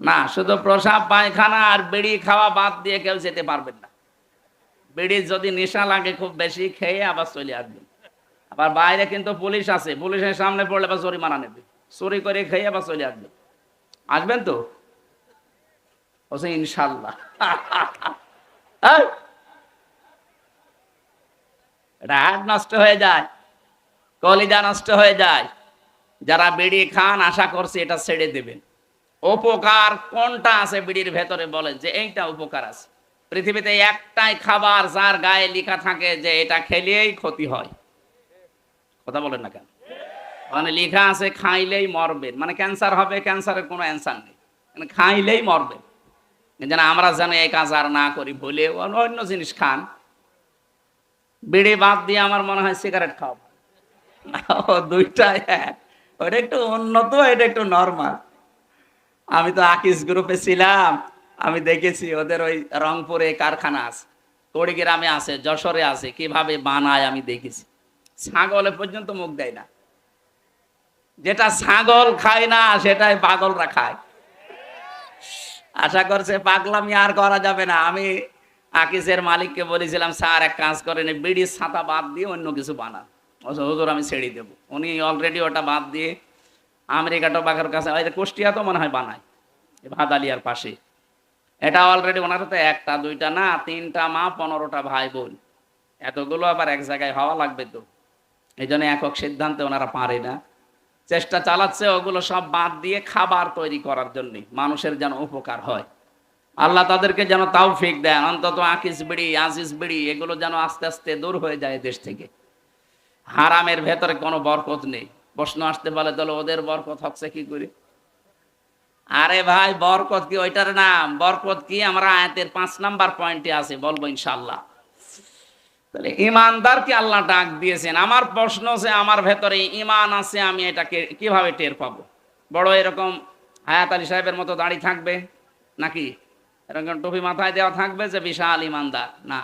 না, শুধু প্রসাব, পায়খানা আর বিড়ি খাওয়া বাদ দিয়ে কেউ যেতে পারবেন না। বিড়ির যদি নেশা লাগে খুব বেশি, খেয়ে আবার চলে আসবেন। আবার বাইরে কিন্তু পুলিশ আছে, পুলিশের সামনে পড়লে আবার জরিমানা নেবে। চুরি করে খেয়ে আবার চলে আসবেন। আসবেন তো? বলছে, ইনশাল্লাহ। এটা হাট নষ্ট হয়ে যায়, কলিজা নষ্ট হয়ে যায়। যারা বিড়ি খান, আশা করছে এটা ছেড়ে দেবেন। উপকার কোনটা আছে বিড়ির ভেতরে বলে যে এইটা উপকার আছে। পৃথিবীতে একটাই খাবার যার গায়ে লেখা থাকে যে এটা খেলেই ক্ষতি হয়। কথা বলেন না কেন? মানে লেখা আছে খাইলেই মরবেন মানে ক্যান্সার হবে, ক্যান্সারের কোনো অ্যান্সার নেই। মানে খাইলেই মরবেন যেন আমরা যেন এই কাজ আর না করি বলে অন্য জিনিস খান। বিড়ি বাদ দিয়ে আমার মনে হয় সিগারেট খাওয়া দুইটাই এক। ওটা একটু উন্নত, এটা একটু নর্মাল আমি তো আকিস গ্রুপে ছিলাম। আমি দেখেছি ওদের ওই রংপুরে কারখানা আছে। তড়িগ্রামে আছে, যশোরে আছে, কীভাবে বানায় আমি দেখেছি। ছাগলে পর্যন্ত মুখ দেয় না। যেটা ছাগল খায় না, সেটাই পাগলরা খায়। আশা করছে পাগলামি আর করা যাবে না। আমি আকিসের মালিককে বলেছিলাম, স্যার, এক কাজ করেন বিড়ির ছাতা বাদ দিয়ে অন্য কিছু বানান। হুজুর, আমি ছেড়ে দেবো। উনি অলরেডি ওটা বাদ দিয়ে আমেরিকা টোবাকের কাছে কুষ্টিয়া তো মনে হয় বানায় ভাদালিয়ার পাশে। এটা অলরেডি ওনার তো একটা, দুইটা না, তিনটা মা, পনেরোটা ভাই বোন। এতগুলো আবার এক জায়গায় হওয়া লাগবে তো। এই জন্য একক সিদ্ধান্তে ওনারা পারে না। চেষ্টা চালাচ্ছে ওগুলো সব বাদ দিয়ে খাবার তৈরি করার জন্য, মানুষের যেন উপকার হয়। আল্লাহ তাদেরকে যেন তাও ফিক দেন, অন্তত আকিস বিড়ি, আজিজ বিড়ি, এগুলো যেন আস্তে আস্তে দূর হয়ে যায় দেশ থেকে। হারামের ভেতরে কোনো বরকত নেই। প্রশ্ন আসতে পারে, তাহলে ওদের বরকত হচ্ছে কি করে? আরে ভাই, বরকত কি? ওইটার নাম। বরকত কি? আমরা আয়াতের পাঁচ নাম্বার পয়েন্টে আছে, বলব ইনশাল্লাহ তাহলে ইমানদারকে আল্লাহ ডাক দিয়েছেন? আমার প্রশ্ন যে আমার ভেতরে ইমান আছে, আমি এটাকে কীভাবে টের পাবো? বড় এরকম হায়াত আলী সাহেবের মতো দাঁড়িয়ে থাকবে নাকি? এরকম টুপি মাথায় দেওয়া থাকবে যে বিশাল ইমানদার। না।